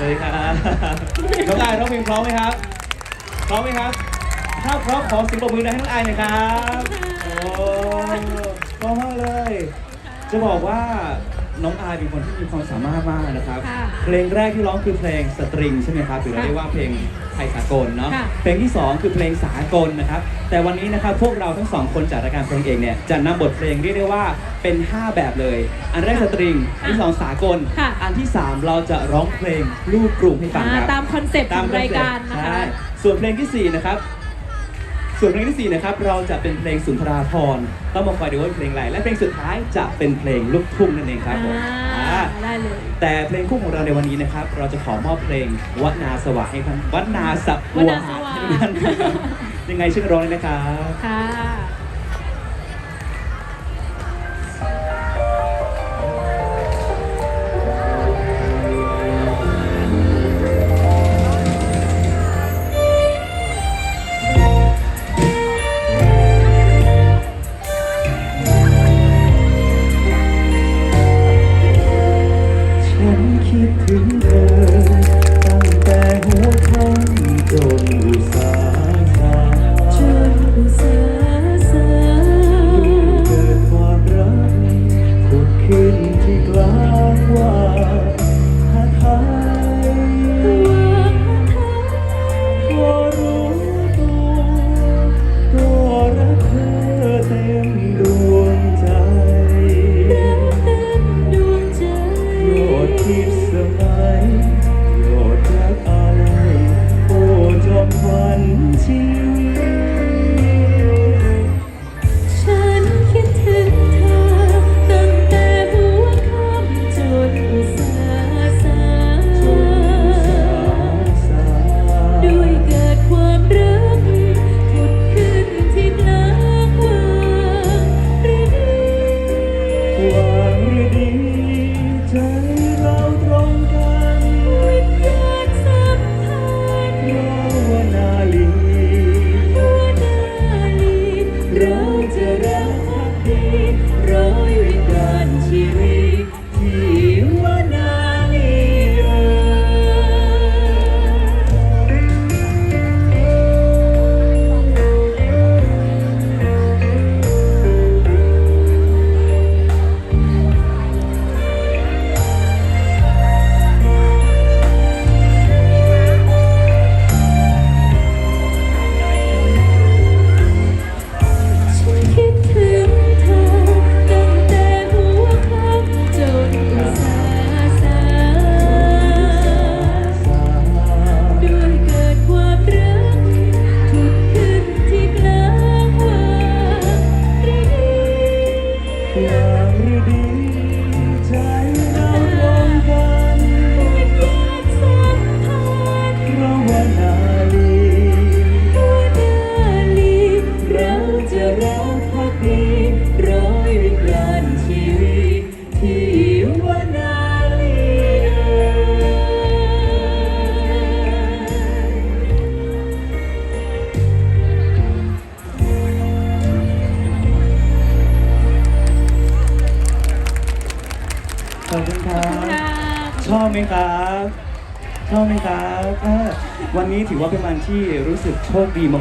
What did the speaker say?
สวัสดีครับน้องอายร้องเพลงพร้อมไหมครับ พร้อมไหมครับ ถ้าพร้อมขอเสียงปรบมือดังให้น้องอายหน่อยครับโอ้พร้อมมากเลย จะบอกว่าน้องอายเป็นคนที่มีความสามารถมากนะครับ ค่ะเพลงแรกที่ร้องคือเพลงสตริงใช่ไหมครับหรือเราค่ะเรียกว่าเพลงไท ยสากลเนาะ ค่ะ เพลงที่สองคือเพลงสากลนะครับ แต่วันนี้นะครับพวกเราทั้งสองคนจากรายการเพลงเองเนี่ยจะนำบทเพลงเรียกได้ว่าเป็น 5 แบบเลย อันแรกสตริงอันที่สองสากล ค่ะ อันที่ 3 เราจะร้องเพลงลูกกรุงให้ฟังครับอ่าตามคอนเซปต์ของรายการนะคะใช่ส่วนเพลงที่ 4 นะครับ ส่วนเพลงที่4นะครับเราจะเป็นเพลงสุนทราภรณ์ต้องมาคอยดูว่าเป็นเพลงอะไรและเพลงสุดท้ายจะเป็นเพลงลูกทุ่งนั่นเองครับผมอ่าอ่าได้เลย แต่เพลงคู่ของเราในวันนี้นะครับ เราจะขอมอบเพลงวัดนาสว่างให้ท่านวัดนาสวัดว่างนาสว่างให้ท่านครับยังไงชื่อร้องเลยนะครับ ค่ะ ถึงเธอ ตั้งแต่หัวค่ำจนอุตสาสาจนอุตสาสาเกิดความรักผุดขึ้นที่กลางว่า หวังหรือดีใจ to ครับ ชอบไหมครับ ชอบไหมครับวันนี้ถือว่าเป็นวันที่รู้สึกโชคดีมาก